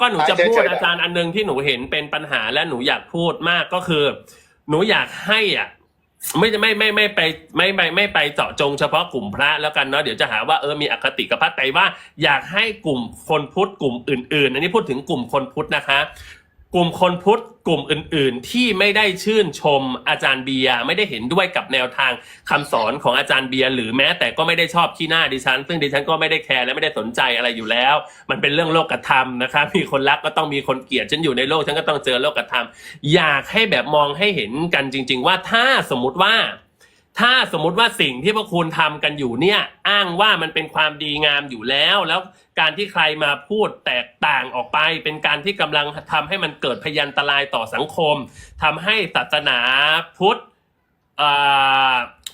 ก็หนูจะอะเชิญพูดเชิญอาจารย์อันหนึงที่หนูเห็นเป็นปัญหาและหนูอยากพูดมากก็คือ หนูอยากให้อะไม่ไม่ไม่ไม่ไปไม่ไม่ไม่ไปเจาะจงเฉพาะกลุ่มพระแล้วกันเนาะเดี๋ยวจะหาว่าเออมีอคติกับพระแต่ว่า อยากให้กลุ่มคนพุทธกลุ่มอื่น ๆ อันนี้พูดถึงกลุ่มคนพุทธนะคะ กลุ่มคนพุทธกลุ่มอื่น ๆ ที่ไม่ได้ชื่นชมอาจารย์เบียร์ไม่ได้เห็นด้วยกับแนวทางคำสอนของอาจารย์เบียร์หรือแม้แต่ก็ไม่ได้ชอบขี้หน้าดิฉัน ซึ่งดิฉันก็ไม่ได้แคร์และไม่ได้สนใจอะไรอยู่แล้ว มันเป็นเรื่องโลกธรรมนะคะมีคนรักก็ต้องมีคนเกลียดฉันอยู่ในโลกฉันก็ต้องเจอโลกธรรม อยากให้แบบมองให้เห็นกันจริง ๆ ว่าถ้าสมมติว่า ถ้าสมมุติว่าสิ่งที่พวกคุณทำกันอยู่เนี่ย อ้างว่ามันเป็นความดีงามอยู่แล้ว แล้วการที่ใครมาพูดแตกต่างออกไป เป็นการที่กำลังทำให้มันเกิดพยันตรายต่อสังคมทำให้ศาสนาพุทธเ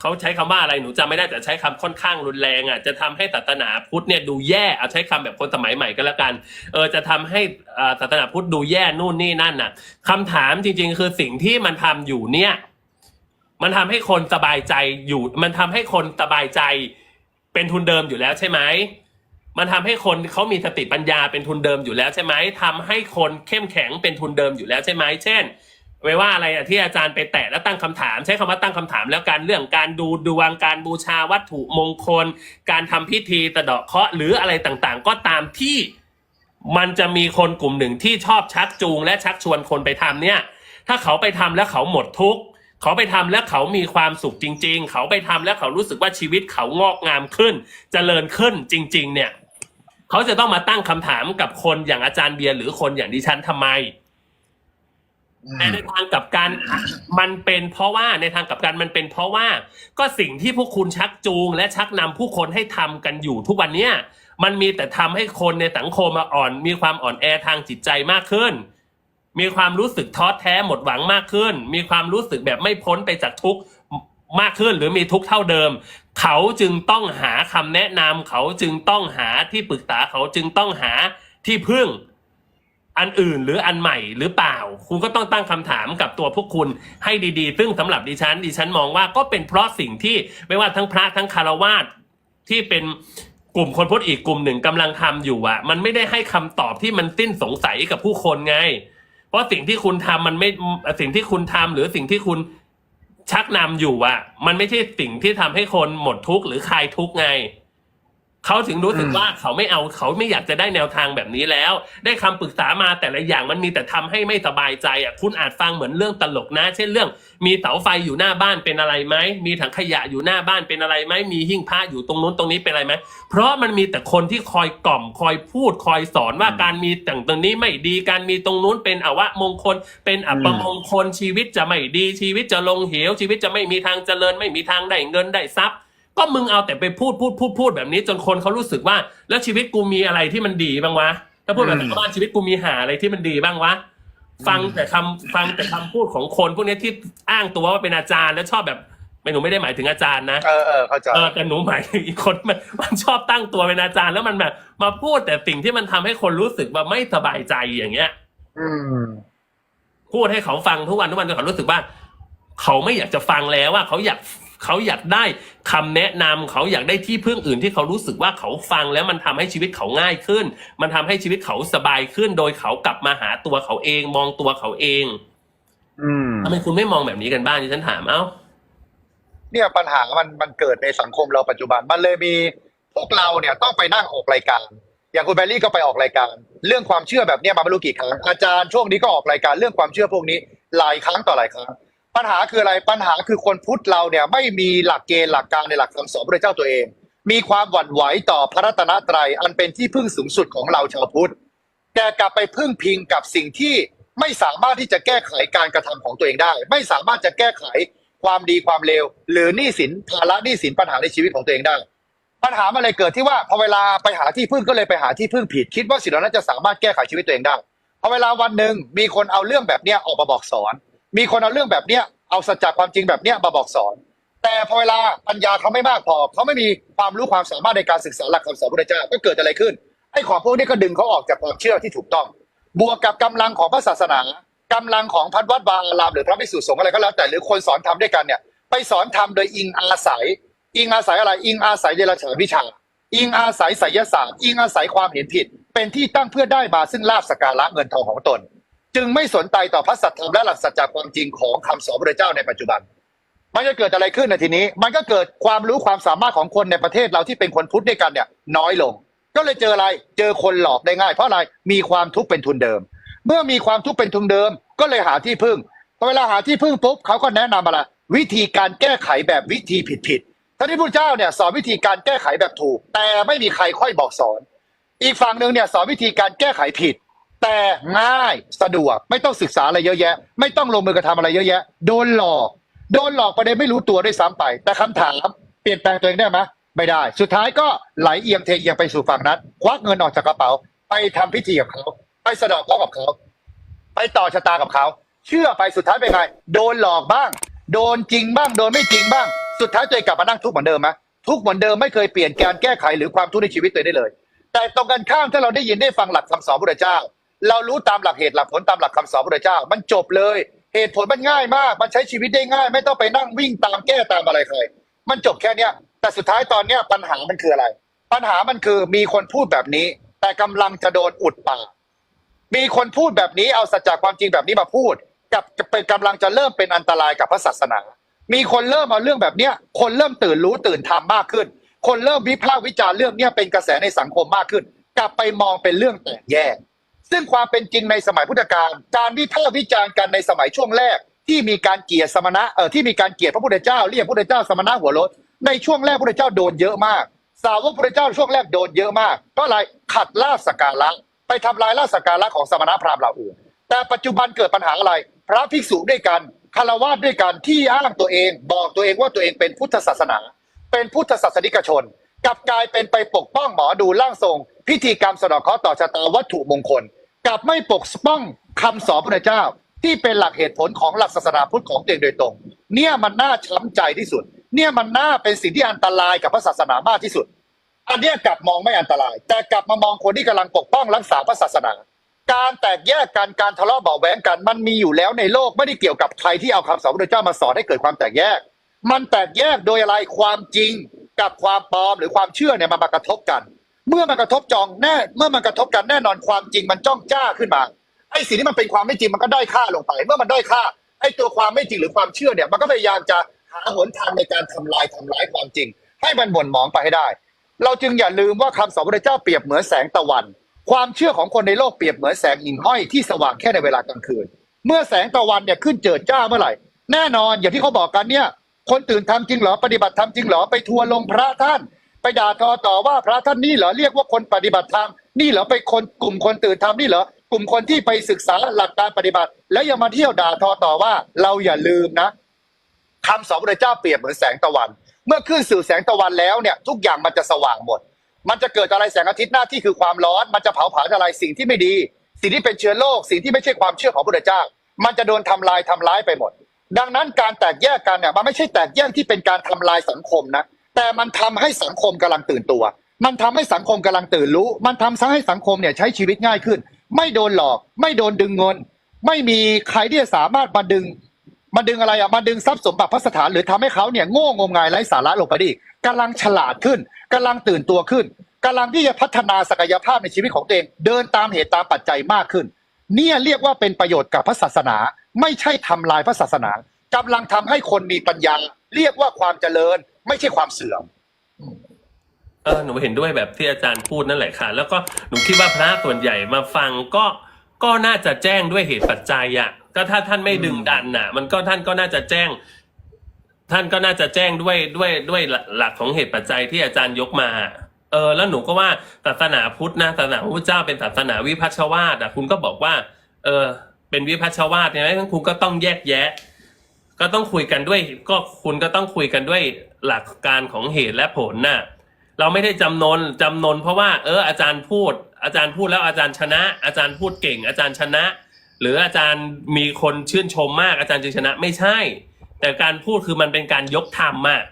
เขาใช้คำว่าอะไรหนูจำไม่ได้แต่ใช้คำค่อนข้างรุนแรงอะจะทำให้ศาสนาพุทธเนี่ยดูแย่เอาใช้คำแบบคนสมัยใหม่ก็แล้วกันเออจะทำให้ศาสนาพุทธดูแย่นู่นนี่นั่นน่ะคำถามจริง ๆ คือสิ่งที่มันทำอยู่เนี่ย มันทำให้คนสบายใจอยู่ มันทำให้คนสบายใจเป็นทุนเดิมอยู่แล้วใช่ไหม มันทำให้คนเขามีสติปัญญาเป็นทุนเดิมอยู่แล้วใช่ไหมทำให้คนเข้มแข็งเป็นทุนเดิมอยู่แล้วใช่ไหม เช่นไว้ว่าอะไรอะที่อาจารย์ไปแตะแล้วตั้งคำถาม ใช้คำว่าตั้งคำถามแล้วการเรื่องการดูดวงการบูชาวัตถุมงคล การทำพิธีตะเดาะเคราะห์หรืออะไรต่างๆ ก็ตามที่มันจะมีคนกลุ่มหนึ่งที่ชอบชักจูงและชักชวนคนไปทำเนี่ย ถ้าเขาไปทำแล้วเขาหมดทุกข์ เขาไปทำแล้วเขามีความสุขจริง ๆ เขาไปทำแล้วเขารู้สึกว่าชีวิตเขางอกงามขึ้นเจริญขึ้นจริง ๆ เนี่ยเขาจะต้องมาตั้งคำถามกับคนอย่างอาจารย์เบียร์หรือคนอย่างดิฉันทำไมแต่ในทางกลับกันมันเป็นเพราะว่าในทางกลับกันมันเป็นเพราะว่าก็สิ่งที่พวกคุณชักจูง และชักนำผู้คนให้ทำกันอยู่ทุกวันเนี้ยมันมีแต่ทำให้คนในสังคมมาอ่อน มีความอ่อนแอทางจิตใจมากขึ้น มีความรู้สึกท้อแท้หมดหวังมากขึ้น มีความรู้สึกแบบไม่พ้นไปจากทุกข์มากขึ้นหรือมีทุกข์เท่าเดิม เขาจึงต้องหาคำแนะนำเขาจึงต้องหาที่ปรึกษาเขาจึงต้องหาที่พึ่งอันอื่นหรืออันใหม่หรือเปล่า คุณก็ต้องตั้งคำถามกับตัวพวกคุณให้ดีๆ ซึ่งสำหรับดิฉัน ดิฉันมองว่าก็เป็นเพราะสิ่งที่ไม่ว่าทั้งพระทั้งคารวาสที่เป็นกลุ่มคนพุทธอีกกลุ่มหนึ่งกำลังทำอยู่อะมันไม่ได้ให้คำตอบที่มันสิ้นสงสัยกับผู้คนไง เพราะสิ่งที่คุณทำมันไม่สิ่งที่คุณทำหรือสิ่งที่คุณชักนำอยู่อะมันไม่ใช่สิ่งที่ทำให้คนหมดทุกข์หรือคลายทุกข์ไง เขาถึงรู้สึกอืมว่าเขาไม่เอาเขาไม่อยากจะได้แนวทางแบบนี้แล้ว ได้คำปรึกษามาแต่ละอย่างมันมีแต่ทำให้ไม่สบายใจอะคุณอาจฟังเหมือนเรื่องตลกนะ เช่นเรื่อง มีเสาไฟอยู่หน้าบ้านเป็นอะไรไหมมีถังขยะอยู่หน้าบ้านเป็นอะไรไหมมีหิ้งผ้าอยู่ตรงนู้นตรงนี้เป็นอะไรไหมเพราะมันมีแต่คนที่คอยกล่อมคอยพูดคอยสอนว่าการมีต่างตรงนี้ไม่ดีการมีตรงนู้นเป็นอวะมงคล เป็นอัปมงคลชีวิตจะไม่ดีชีวิตจะลงเหวชีวิตจะไม่มีทางเจริญ ไม่มีทางได้เงินได้ทรัพย์ ก็มึงเอาแต่ไปพูดพูดพูดพูดแบบนี้ จนคนเขารู้สึกว่า แล้วชีวิตกูมีอะไรที่มันดีบ้างวะถ้าพูดแบบอืมชาวบ้านชีวิตกูมีหาอะไรที่มันดีบ้างวะฟังแต่คำฟังแต่คำพูดของคนพวกนี้ที่อ้างตัวว่าเป็นอาจารย์แล้วชอบแบบไม่หนูไม่ได้หมายถึงอาจารย์นะเออเออเข้าใจเออแต่หนูหมายถึงอีกคนมันมันชอบตั้งตัวเป็นอาจารย์แล้วมันแบบมาพูดแต่สิ่งที่มันทำให้คนรู้สึกว่าไม่สบายใจอย่างเงี้ย อืมพูดให้เขาฟังทุกวันทุกวันจนเขารู้สึกว่า เขาไม่อยากจะฟังแล้วว่าเขาอยาก เขาอยากได้คำแนะนำเขาอยากได้ที่พึ่งอื่นที่เขารู้สึกว่าเขาฟังแล้วมันทำให้ชีวิตเขาง่ายขึ้น มันทำให้ชีวิตเขาสบายขึ้น โดยเขากลับมาหาตัวเขาเอง มองตัวเขาเอง อืมทำไมคุณไม่มองแบบนี้กันบ้างที่ฉันถามเอ้า เนี่ยปัญหามันมันเกิดในสังคมเราปัจจุบันมันเลยมีพวกเราเนี่ยต้องไปนั่งออกรายการอย่างคุณแบลลี่ก็ไปออกรายการ เรื่องความเชื่อแบบเนี้ยมาไม่รู้กี่ครั้งอาจารย์ช่วงนี้ก็ออกรายการเรื่องความเชื่อพวกนี้หลายครั้งต่อหลายครั้ง ปัญหาคืออะไรปัญหาคือคนพุทธเราเนี่ยไม่มีหลักเกณฑ์หลักการในหลักคำสอนพระเจ้าตัวเอง มีความหวั่นไหวต่อพระรัตนตรัยอันเป็นที่พึ่งสูงสุดของเราชาวพุทธแต่กลับไปพึ่งพิงกับสิ่งที่ไม่สามารถที่จะแก้ไขการกระทำของตัวเองได้ ไม่สามารถจะแก้ไขความดีความเลวหรือหนี้สินภาระหนี้สินปัญหาในชีวิตของตัวเองได้ ปัญหามันเลยเกิดที่ว่าพอเวลาไปหาที่พึ่งก็เลยไปหาที่พึ่งผิด คิดว่าสิ่งเหล่านั้นจะสามารถแก้ไขชีวิตตัวเองได้พอเวลาวันหนึ่งมีคนเอาเรื่องแบบเนี้ยออกมาบอกสอน มีคนเอาเรื่องแบบเนี้ยเอาสัจจะความจริงแบบเนี้ยมาบอกสอน แต่พอเวลาปัญญาเขาไม่มากพอเขาไม่มีความรู้ความสามารถในการศึกษาหลักคำสอนพระเจ้าก็เกิดอะไรขึ้นไอ้ของพวกนี้ก็ดึงเขาออกจากความเชื่อที่ถูกต้อง บวกกับกำลังของพระศาสนากำลังของพัดวัดวาอารามหรือพระภิกษุสงฆ์อะไรก็แล้วแต่หรือคนสอนทำด้วยกันเนี่ยไปสอนทำโดยอิงอาศัย อิงอาศัยอะไร อิงอาศัยเดรัจฉานวิชา อิงอาศัยไสยศาสตร์ อิงอาศัยความเห็นผิด เป็นที่ตั้งเพื่อได้มาซึ่งลาบสการะเงินทองของตน จึงไม่สนใจต่อพระสัทธรรมและหลักสัจจความจริงของคำสอนพระเจ้าในปัจจุบัน มันจะเกิดอะไรขึ้นในทีนี้ มันก็เกิดความรู้ความสามารถของคนในประเทศเราที่เป็นคนพุทธด้วยกันเนี่ย น้อยลง ก็เลยเจออะไรเจอคนหลอกได้ง่าย เพราะอะไรมีความทุกข์เป็นทุนเดิม เมื่อมีความทุกข์เป็นทุนเดิม ก็เลยหาที่พึ่งพอเวลาหาที่พึ่งปุ๊บเขาก็แนะนำอะไรวิธีการแก้ไขแบบวิธีผิดผิดๆท่านที่พุทธเจ้าเนี่ยสอนวิธีการแก้ไขแบบถูก แต่ไม่มีใครค่อยบอกสอน อีกฝั่งหนึ่งเนี่ยสอนวิธีการแก้ไขผิด แต่ง่ายสะดวกไม่ต้องศึกษาอะไรเยอะแยะ ไม่ต้องลงมือกระทำอะไรเยอะแยะ โดนหลอก โดนหลอกไปโดยไม่รู้ตัวด้วยซ้ำไป แต่คำถามเปลี่ยนแปลงตัวเองได้ไหมไม่ได้ สุดท้ายก็ไหลเอียงเทเอียงไปสู่ฝั่งนั้น ควักเงินออกจากกระเป๋า ไปทำพิธีกับเขาไปสะดอกเคราะห์กับเขาไปต่อชะตากับเขา เชื่อไปสุดท้ายเป็นไง โดนหลอกบ้าง โดนจริงบ้าง โดนไม่จริงบ้าง สุดท้ายตัวเองกลับมานั่งทุกข์เหมือนเดิมไหมทุกข์เหมือนเดิมไม่เคยเปลี่ยนการแก้ไขหรือความทุกข์ในชีวิตตัวเองได้เลย แต่ตรงกันข้ามถ้าเราได้ยินได้ฟังหลักคำสอนพระเจ้า เรารู้ตามหลักเหตุหลักผลตามหลักคำสอนพระเจ้า มันจบเลย เหตุผลมันง่ายมาก มันใช้ชีวิตได้ง่าย ไม่ต้องไปนั่งวิ่งตามแก้ตามอะไรใครมันจบแค่เนี้ย แต่สุดท้ายตอนเนี้ยปัญหามันคืออะไร ปัญหามันคือมีคนพูดแบบนี้ แต่กำลังจะโดนอุดปากมีคนพูดแบบนี้เอาสัจจะความจริงแบบนี้มาพูด กับเป็นกำลังจะเริ่มเป็นอันตรายกับพระศาสนา มีคนเริ่มเอาเรื่องแบบเนี้ย คนเริ่มตื่นรู้ตื่นทำมากขึ้น คนเริ่มวิพากษ์วิจารณ์เรื่องเนี้ยเป็นกระแสในสังคมมากขึ้น กลับไปมองเป็นเรื่องแตกแยก ซึ่งความเป็นจริงในสมัยพุทธกาลการวิพากษ์วิจารณ์กันในสมัยช่วงแรก ที่มีการเกียดสมณะเอ่อที่มีการเกียดพระพุทธเจ้าเรียกพระพุทธเจ้าสมณะหัวรถในช่วงแรกพระพุทธเจ้าโดนเยอะมาก สาวกพระพุทธเจ้าช่วงแรกโดนเยอะมากเพราะอะไรขัดลาสการะไปทำลายลาสการะของสมณะพราหมณ์เหล่าอื่นแต่ปัจจุบันเกิดปัญหาอะไร พระภิกษุด้วยกันคารวะด้วยกันที่อ้างตัวเอง บอกตัวเองว่าตัวเองเป็นพุทธศาสนา เป็นพุทธศาสนิกชนกลับกลายเป็นไปปกป้องหมอดูร่างทรง พิธีกรรมสะดอกเคราะห์ต่อชะตาวัตถุมงคล กลับไม่ปกป้องคำสอนพระเจ้า ที่เป็นหลักเหตุผลของหลักศาสนาพุทธของตัวเองโดยตรง เนี่ยมันน่าช้ำใจที่สุด เนี่ยมันน่าเป็นสิ่งที่อันตรายกับพระศาสนามากที่สุด อันนี้กลับมองไม่อันตราย แต่กลับมามองคนที่กำลังปกป้องรักษาพระศาสนา การแตกแยกกันการทะเลาะเบาแหวงกันมันมีอยู่แล้วในโลกไม่ได้เกี่ยวกับใครที่เอาคำสอนพระเจ้ามาสอนให้เกิดความแตกแยก มันแตกแยกโดยอะไรความจริงกับความปลอมหรือความเชื่อเนี่ยมันมากระทบกัน เมื่อมันกระทบจองแน่ เมื่อมันกระทบกันแน่นอนความจริงมันจ้องจ้าขึ้นมาไอ้สิ่งที่มันเป็นความไม่จริงมันก็ได้อยค่าลงไป เมื่อมันได้อยค่าไอ้ตัวความไม่จริงหรือความเชื่อเนี่ยมันก็พยายามจะหาหนทางในการทำลายทำร้ายความจริง ให้มันหม่นหมองไปให้ได้ เราจึงอย่าลืมว่าคำสอนพระเจ้าเปรียบเหมือนแสงตะวัน ความเชื่อของคนในโลกเปรียบเหมือนแสงหิ่งห้อยที่สว่างแค่ในเวลากลางคืน เมื่อแสงตะวันเนี่ยขึ้นเจิดจ้าเมื่อไหร่ แน่นอนอย่างที่เขาบอกกันเนี่ย คนตื่นทำจริงเหรอปฏิบัติธรรมจริงเหรอไปทัวลงพระท่าน ไปด่าทอต่อว่าพระท่านนี่เหรอเรียกว่าคนปฏิบัติธรรมนี่เหรอไปคนกลุ่มคนตื่นทำนี่เหรอกลุ่มคนที่ไปศึกษาหลักการปฏิบัติ แล้วยังมาเที่ยวด่าทอต่อว่า เราอย่าลืมนะคำสอนพระเจ้าเปรียบเหมือนแสงตะวัน เมื่อขึ้นสู่แสงตะวันแล้วเนี่ย ทุกอย่างมันจะสว่างหมด มันจะเกิดอะไรแสงอาทิตย์หน้าที่คือความร้อนมันจะเผาผลาญอะไรสิ่งที่ไม่ดี สิ่งที่เป็นเชื้อโรคสิ่งที่ไม่ใช่ความเชื่อของพระเจ้า มันจะโดนทำลายทำร้ายไปหมด ดังนั้นการแตกแยกกันเนี่ยมันไม่ใช่แตกแยกที่เป็นการทำลายสังคมนะ แต่มันทำให้สังคมกำลังตื่นตัว มันทำให้สังคมกำลังตื่นรู้ มันทำให้สังคมเนี่ยใช้ชีวิตง่ายขึ้น ไม่โดนหลอก ไม่โดนดึงเงิน ไม่มีใครที่จะสามารถมาดึงมาดึงอะไรอะมาดึงทรัพย์สมบัติพระสถานหรือทำให้เขาเนี่ยโง่งมงายไร้สาระลงไปดอีกกำลังฉลาดขึ้นกำลังตื่นตัวขึ้นกำลังที่จะพัฒนาศักยภาพในชีวิตของตัวเอง เดินตามเหตุตามปัจจัยมากขึ้น เนี่ยเรียกว่าเป็นประโยชน์กับพระศาสนา ไม่ใช่ทำลายพระศาสนากำลังทำให้คนมีปัญญา เรียกว่าความเจริญไม่ใช่ความเสื่อม เออหนูเห็นด้วยแบบที่อาจารย์พูดนั่นแหละค่ะ แล้วก็หนูคิดว่าพระส่วนใหญ่มาฟังก็ก็น่าจะแจ้งด้วยเหตุปัจจัยอะก็ถ้าท่านไม่ดึงดันน่ะ มันก็ท่านก็น่าจะแจ้ง ท่านก็น่าจะแจ้งด้วยด้วยด้วยหลักของเหตุปัจจัยที่อาจารย์ยกมา เออ แล้วหนูก็ว่าศาสนาพุทธนะศาสนาพระพุทธเจ้าเป็นศาสนาวิพัชวาตอะคุณก็บอกว่า เออ เป็นวิพัชวาตใช่ไหมงั้นคุณก็ต้องแยกแยะ ก็ต้องคุยกันด้วยก็คุณก็ต้องคุยกันด้วยหลักการของเหตุและผลน่ะเราไม่ได้จำนนจำนน เพราะว่าเอออาจารย์พูด อาจารย์พูดแล้วอาจารย์ชนะ อาจารย์พูดเก่ง อาจารย์ชนะ หรืออาจารย์มีคนชื่นชมมากอาจารย์จึงชนะไม่ใช่ แต่การพูดคือมันเป็นการยกธรรมมาก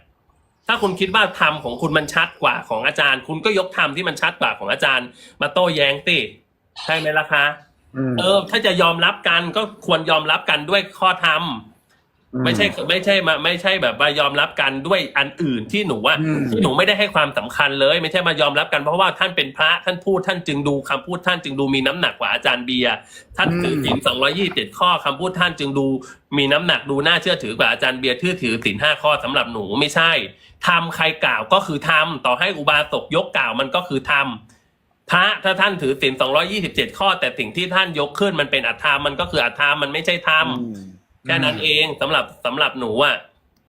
ถ้าคุณคิดว่าธรรมของคุณมันชัดกว่าของอาจารย์ คุณก็ยกธรรมที่มันชัดกว่าของอาจารย์ มาโต้แย้งติใช่ไหมล่ะคะเออ ถ้าจะยอมรับกันก็ควรยอมรับกันด้วยข้อธรรม ไม่ใช่ไม่ใช่มาไม่ใช่แบบว่ายอมรับกันด้วยอันอื่นที่หนูว่าอืมที่หนูไม่ได้ให้ความสำคัญเลย ไม่ใช่มายอมรับกันเพราะว่าท่านเป็นพระท่านพูดท่านจึงดูคำพูดท่านจึงดูมีน้ำหนักกว่าอาจารย์เบียร์ท่านถือศีลสองร้อยี่สิบข้อคำพูดท่านจึงดูมีน้ำหนักดูน่าเชื่อถือกว่าอาจารย์เบียร์ที่ถือศีลห้าข้อสำหรับหนูไม่ใช่ทำใครกล่าวก็คือทำต่อให้อุบาสกยกกล่าวมันก็คือทำพระถ้าท่านถือศีลสองร้อยี่สิบเจ็ดข้อ แต่สิ่งที่ท่านยกขึ้นมันเป็นอัตธรรมมันก็คืออัตธรรมมันไม่ใช่ธรรมอืม แค่นั้นเองสำหรับสำหรับหนูอะ